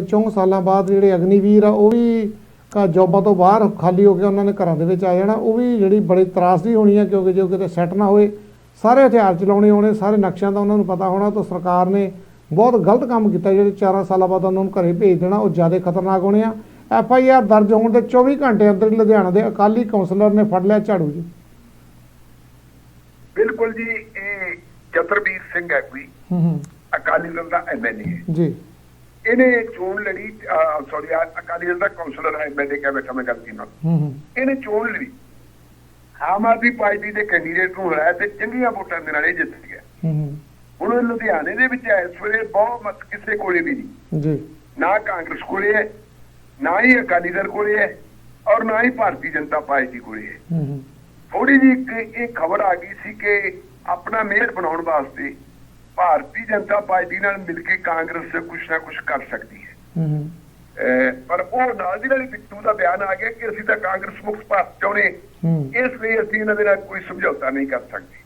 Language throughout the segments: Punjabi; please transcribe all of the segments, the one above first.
ਚੌਂ ਸਾਲਾਂ ਬਾਅਦ ਜਿਹੜੇ ਅਗਨੀਵੀਰ ਆ ਉਹ ਵੀ ਕ- ਜੌਬਾਂ ਤੋਂ ਬਾਹਰ ਖਾਲੀ ਹੋ ਕੇ ਉਹਨਾਂ ਨੇ ਘਰਾਂ ਦੇ ਵਿੱਚ ਆ ਜਾਣਾ ਉਹ ਵੀ ਜਿਹੜੀ ਬੜੀ ਤਰਾਸਦੀ ਹੋਣੀ ਹੈ ਕਿਉਂਕਿ ਜੋ ਕਿਤੇ ਸੈੱਟ ਨਾ ਹੋਏ ਸਾਰੇ ਹਥਿਆਰ ਚਲਾਉਣੇ ਹੋਣੇ ਸਾਰੇ ਨਕਸ਼ਿਆਂ ਦਾ ਉਹਨਾਂ ਨੂੰ ਪਤਾ ਹੋਣਾ ਤਾਂ ਸਰਕਾਰ ਨੇ ਬਹੁਤ ਗਲਤ ਕੰਮ ਕੀਤਾ। ਜਿਹੜੇ 4 ਸਾਲਾਂ ਬਾਅਦ ਉਹਨਾਂ ਨੂੰ ਘਰੇ ਭੇਜ ਦੇਣਾ ਉਹ ਜ਼ਿਆਦਾ ਖਤਰਨਾਕ ਹੋਣੇ ਆ। ਐਫ ਆਈ ਆਰ ਦਰਜ ਹੋਣ ਦੇ 24 ਘੰਟੇ ਅੰਦਰ ਲੁਧਿਆਣਾ ਦੇ ਅਕਾਲੀ ਕੌਂਸਲਰ ਨੇ ਫੜ ਲਿਆ ਝਾੜੂ ਜੀ। ਬਿਲਕੁਲ ਜੀ ਇਹ ਜਤਰਬੀਰ ਸਿੰਘ ਹੈ ਕੋਈ। ਹੂੰ ਹੂੰ। ਅਕਾਲੀ ਦਲ ਦਾ ਐਮਐਲਏ ਜੀ। ਇਹਨੇ ਚੋਣ ਲੜੀ ਸੌਰੀ ਅਕਾਲੀ ਦਲ ਦਾ ਕਾਉਂਸਲਰ ਹੈ ਐਮਐਲਏ ਕਹਿ ਬੈਠਾ ਮੈਂ ਗਲਤੀ ਨਾਲ। ਹੂੰ ਹੂੰ। ਇਹਨੇ ਚੋਣ ਲੜੀ। ਆਮ ਆਦਮੀ ਪਾਰਟੀ ਦੇ ਕੈਂਡੀਡੇਟ ਨੂੰ ਹਰਾਇਆ ਤੇ ਚੰਗੀਆਂ ਵੋਟਾਂ ਦੇ ਨਾਲ ਇਹ ਜਿੱਤ ਗਿਆ। ਹੂੰ ਹੂੰ। ਹੁਣ ਲੁਧਿਆਣੇ ਦੇ ਵਿੱਚ ਇਸ ਵੇਲੇ ਬਹੁਤ ਮਤ ਕਿਸੇ ਕੋਲੇ ਵੀ ਨਹੀਂ। ਜੀ। ਨਾ ਕਾਂਗਰਸ ਕੋਲੇ ਹੈ ਨਾ ਹੀ ਅਕਾਲੀ ਦਲ ਕੋਲੇ ਹੈ ਔਰ ਨਾ ਹੀ ਭਾਰਤੀ ਜਨਤਾ ਪਾਰਟੀ ਕੋਲੇ ਹੈ। ਹੂੰ ਹੂੰ। ਥੋੜੀ ਜੀ ਇੱਕ ਇਹ ਖਬਰ ਆ ਗਈ ਸੀ ਕਿ ਆਪਣਾ ਮੇਅਰ ਬਣਾਉਣ ਵਾਸਤੇ ਭਾਰਤੀ ਜਨਤਾ ਪਾਰਟੀ ਨਾਲ ਮਿਲ ਕੇ ਕਾਂਗਰਸ ਕੁਛ ਨਾ ਕੁਛ ਕਰ ਸਕਦੀ ਹੈ। ਪਰ ਉਹ ਨਾਲ ਦੀ ਨਾਲ ਹੀ ਬਿੱਟੂ ਦਾ ਬਿਆਨ ਆ ਗਿਆ ਕਿ ਅਸੀਂ ਤਾਂ ਕਾਂਗਰਸ ਮੁਕਤ ਭਾਰਤ ਚਾਹੁੰਦੇ ਇਸ ਲਈ ਅਸੀਂ ਇਹਨਾਂ ਦੇ ਨਾਲ ਕੋਈ ਸਮਝੌਤਾ ਨਹੀਂ ਕਰ ਸਕਦੇ।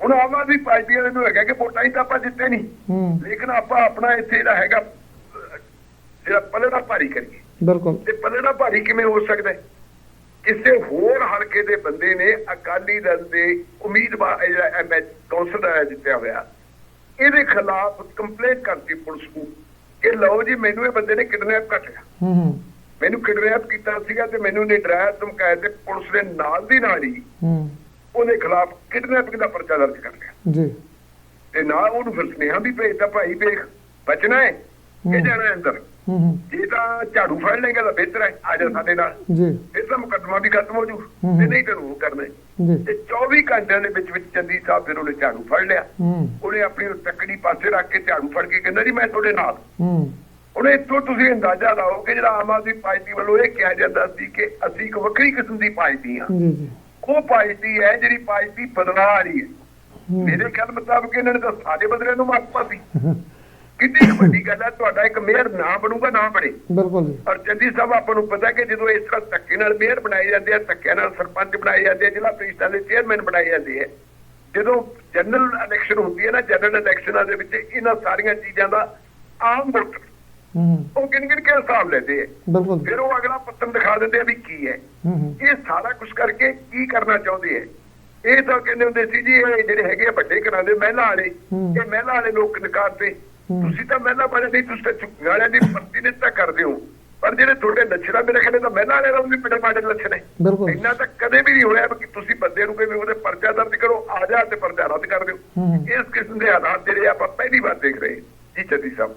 ਹੁਣ ਆਮ ਆਦਮੀ ਪਾਰਟੀ ਵਾਲਿਆਂ ਨੂੰ ਹੈਗਾ ਕਿ ਵੋਟਾਂ ਹੀ ਤਾਂ ਆਪਾਂ ਜਿੱਤੇ ਨਹੀਂ। ਲੇਕਿਨ ਆਪਾਂ ਆਪਣਾ ਇੱਥੇ ਜਿਹੜਾ ਹੈਗਾ ਜਿਹੜਾ ਪਲੜਾ ਭਾਰੀ ਕਰੀਏ। ਬਿਲਕੁਲ। ਤੇ ਪਲੜਾ ਭਾਰੀ ਕਿਵੇਂ ਹੋ ਸਕਦਾ ਹੈ? ਕਿਸੇ ਹੋਰ ਹਲਕੇ ਦੇ ਬੰਦੇ ਨੇ ਅਕਾਲੀ ਦਲ ਦੇ ਉਮੀਦਵਾਰ ਜਿਹੜਾ ਐਮਐਚ ਕੌਂਸਲਰ ਹੈ ਜਿੱਤਿਆ ਹੋਇਆ ਇਹਦੇ ਖਿਲਾਫ ਕੰਪਲੇਂਟ ਕਰਤੀ ਪੁਲਿਸ ਨੂੰ। ਕਿ ਲਓ ਜੀ ਮੈਨੂੰ ਇਹ ਬੰਦੇ ਨੇ ਕਿਡਨੈਪ ਕਰ ਲਿਆ। ਹੂੰ ਹੂੰ। ਮੈਨੂੰ ਕਿਡਨੈਪ ਕੀਤਾ ਸੀਗਾ ਤੇ ਮੈਨੂੰ ਨੇ ਡਰਾਇਆ ਧਮਕਾਇਆ ਤੇ ਪੁਲਿਸ ਨੇ ਨਾਲ ਦੀ ਨਾਲ ਹੀ ਹੂੰ। ਉਹਦੇ ਖਿਲਾਫ ਕਿਡਨੈਪਿੰਗ ਦਾ ਪਰਚਾ ਦਰਜ ਕਰ ਲਿਆ। ਜੀ। ਤੇ ਨਾਲ ਉਹਨੂੰ ਫਿਰ ਸੁਨੇਹਾ ਵੀ ਭੇਜਦਾ ਭਾਈ ਵੇਖ ਬਚਣਾ ਹੈ ਕਿ ਹੂੰ। ਜਾਣਾ ਅੰਦਰ। ਹੂੰ ਹੂੰ। ਜੇ ਝਾੜੂ ਫੜ ਲੇਗਾ ਤਾਂ ਬਿਹਤਰ ਹੈ ਆ ਜਾ ਸਾਡੇ ਨਾਲ। ਜੀ। ਫਿਰ ਤਾਂ ਮੁਕੱਦਮਾ ਵੀ ਖਤਮ ਹੋ ਜੂ। ਤੇ ਨਹੀਂ ਤੈਨੂੰ ਉਹ ਕਰਨਾ। ਤੇ 24 ਘੰਟਿਆਂ ਦੇ ਵਿੱਚ ਵਿੱਚ ਚੰਦੀ ਸਾਹਿਬ ਫਿਰ ਉਹਨੇ ਝਾੜੂ ਫੜ ਲਿਆ। ਉਹਨੇ ਆਪਣੀ ਉਹ ਤੱਕੜੀ ਪਾਸੇ ਰੱਖ ਕੇ ਝਾੜੂ ਫੜ ਕੇ ਕਹਿੰਦਾ ਜੀ ਮੈਂ ਤੁਹਾਡੇ ਨਾਲ। ਹੂੰ। ਹੁਣ ਇੱਥੋਂ ਤੁਸੀਂ ਅੰਦਾਜ਼ਾ ਲਾਓ ਕਿ ਜਿਹੜਾ ਆਮ ਆਦਮੀ ਪਾਰਟੀ ਵੱਲੋਂ ਇਹ ਕਿਹਾ ਜਾਂਦਾ ਸੀ ਕਿ ਅਸੀਂ ਇੱਕ ਵੱਖਰੀ ਕਿਸਮ ਦੀ ਪਾਰਟੀ ਜੀ ਉਹ ਪਾਰਟੀ ਹੈ ਜਿਹੜੀ ਪਾਰਟੀ ਬਦਲਾ ਰਹੀ ਹੈ। ਮੇਰੇ ਖਿਆਲ ਮੁਤਾਬਕ ਇਹਨਾਂ ਨੇ ਤਾਂ ਸਾਰੇ ਬਦਲਿਆਂ ਨੂੰ ਮਾਫ ਪਾਤੀ ਕਿੰਨੀ ਵੱਡੀ ਗੱਲ ਹੈ ਤੁਹਾਡਾ ਇੱਕ ਮੇਅਰ ਨਾ ਬਣੂਗਾ ਨਾ ਬਣੇ। ਬਿਲਕੁਲ ਜੀ। ਔਰ ਚੰਦੀ ਸਾਹਿਬ ਆਪਾਂ ਨੂੰ ਪਤਾ ਕਿ ਜਦੋਂ ਇਸ ਤਰ੍ਹਾਂ ਧੱਕੇ ਨਾਲ ਮੇਅਰ ਬਣਾਏ ਜਾਂਦੇ ਆ ਧੱਕੇ ਨਾਲ ਸਰਪੰਚ ਬਣਾਏ ਜਾਂਦੇ ਆ ਜ਼ਿਲ੍ਹਾ ਪ੍ਰੀਸ਼ਦਾਂ ਦੇ ਚੇਅਰਮੈਨ ਬਣਾਏ ਜਾਂਦੇ ਆ ਜਦੋਂ ਜਨਰਲ ਇਲੈਕਸ਼ਨ ਹੁੰਦੀ ਹੈ ਨਾ ਜਨਰਲ ਇਲੈਕਸ਼ਨਾਂ ਦੇ ਵਿੱਚ ਇਹਨਾਂ ਸਾਰੀਆਂ ਚੀਜ਼ਾਂ ਦਾ ਆਮ ਵੋਟਰ ਉਹ ਗਿਣ ਗਿਣ ਕੇ ਹਿਸਾਬ ਲੈਂਦੇ ਆ। ਬਿਲਕੁਲ ਫਿਰ ਉਹ ਅਗਲਾ ਪੱਤਨ ਦਿਖਾ ਦਿੰਦੇ ਆ ਵੀ ਕੀ ਹੈ। ਇਹ ਸਾਰਾ ਕੁਝ ਕਰਕੇ ਕੀ ਕਰਨਾ ਚਾਹੁੰਦੇ ਹੈ ਇਹ ਤਾਂ ਕਹਿੰਦੇ ਹੁੰਦੇ ਸੀ ਜੀ ਇਹ ਜਿਹੜੇ ਹੈਗੇ ਆ ਵੱਡੇ ਘਰਾਂ ਦੇ ਮਹਿਲਾ ਵਾਲੇ। ਇਹ ਮਹਿਲਾ ਵਾਲੇ ਲੋਕ ਨਕਾਰਦੇ ਹੂੰ। ਤੁਸੀਂ ਤਾਂ ਮਹਿਲਾ ਵਾਲੇ ਨਹੀਂ ਤੁਸੀਂ ਤਾਂ ਵਾਲਿਆਂ ਦੀ ਪ੍ਰਤੀਨਿਧਤਾ ਕਰਦੇ ਹੋ। ਪਰ ਜਿਹੜੇ ਤੁਹਾਡੇ ਲੱਛਣਾ ਮੇਰੇ ਖਿਆਲ ਤਾਂ ਮਹਿਲਾ ਵਾਲਿਆਂ ਦਾ ਵੀ ਪਿੰਡ ਮਾੜੇ ਲੱਛਣ ਹੈ ਇੰਨਾ ਤਾਂ ਕਦੇ ਵੀ ਨਹੀਂ ਹੋਇਆ ਕਿ ਤੁਸੀਂ ਬੰਦੇ ਨੂੰ ਕੋਈ ਉਹਦੇ ਪਰਚਾ ਦਰਜ ਕਰੋ ਆ ਜਾ ਤੇ ਪਰਚਾ ਰੱਦ ਕਰ ਦਿਓ। ਇਸ ਕਿਸਮ ਦੇ ਹਾਲਾਤ ਜਿਹੜੇ ਆਪਾਂ ਪਹਿਲੀ ਵਾਰ ਦੇਖ ਰਹੇ। ਜੀ ਚੱਦੀ ਸਾਹਿਬ।